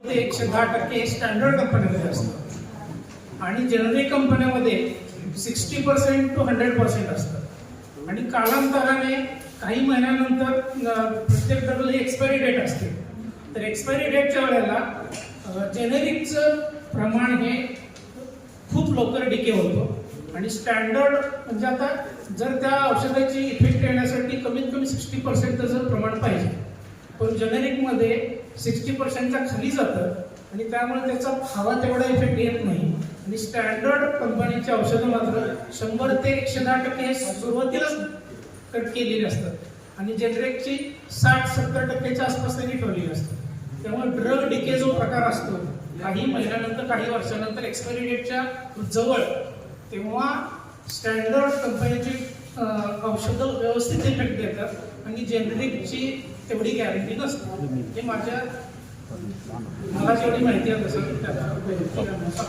ते एकशे दहा टक्के स्टँडर्ड कंपन्यामध्ये असतं. आणि जनरिक कंपन्यामध्ये sixty percent two hundred percent असतं. आणि कालांतराने काही महिन्यानंतर प्रत्येक डबल ही एक्सपायरी डेट असते. तर एक्सपायरी डेटच्या वेळेला जेनेरिकचं प्रमाण हे खूप लवकर डिके होतं. आणि स्टँडर्ड म्हणजे आता जर त्या औषधाची इफेक्ट येण्यासाठी कमीत कमी सिक्स्टी पर्सेंट त्याचं प्रमाण पाहिजे. पण जेनेरिकमध्ये सिक्स्टी पर्सेंटच्या खाली जातं आणि त्यामुळे त्याचा हवा तेवढा इफेक्ट येत नाही. आणि स्टँडर्ड कंपनीची औषधं मात्र शंभर ते एकशे दहा टक्के हे सुरुवातीलाच कट केलेली असतात. आणि जेनरिकची साठ सत्तर टक्क्याच्या आसपास त्यांनी ठेवलेली असतात. त्यामुळे ड्रग डिके जो प्रकार असतो काही महिन्यानंतर काही वर्षानंतर एक्सपायरी डेटच्या जवळ तेव्हा स्टँडर्ड कंपनीची औषधं व्यवस्थित इफेक्ट देतात. आणि जेनरिकची तेवढी गॅरंटी नसते. हे माझ्या मला जेवढी माहिती आहे तसं त्याला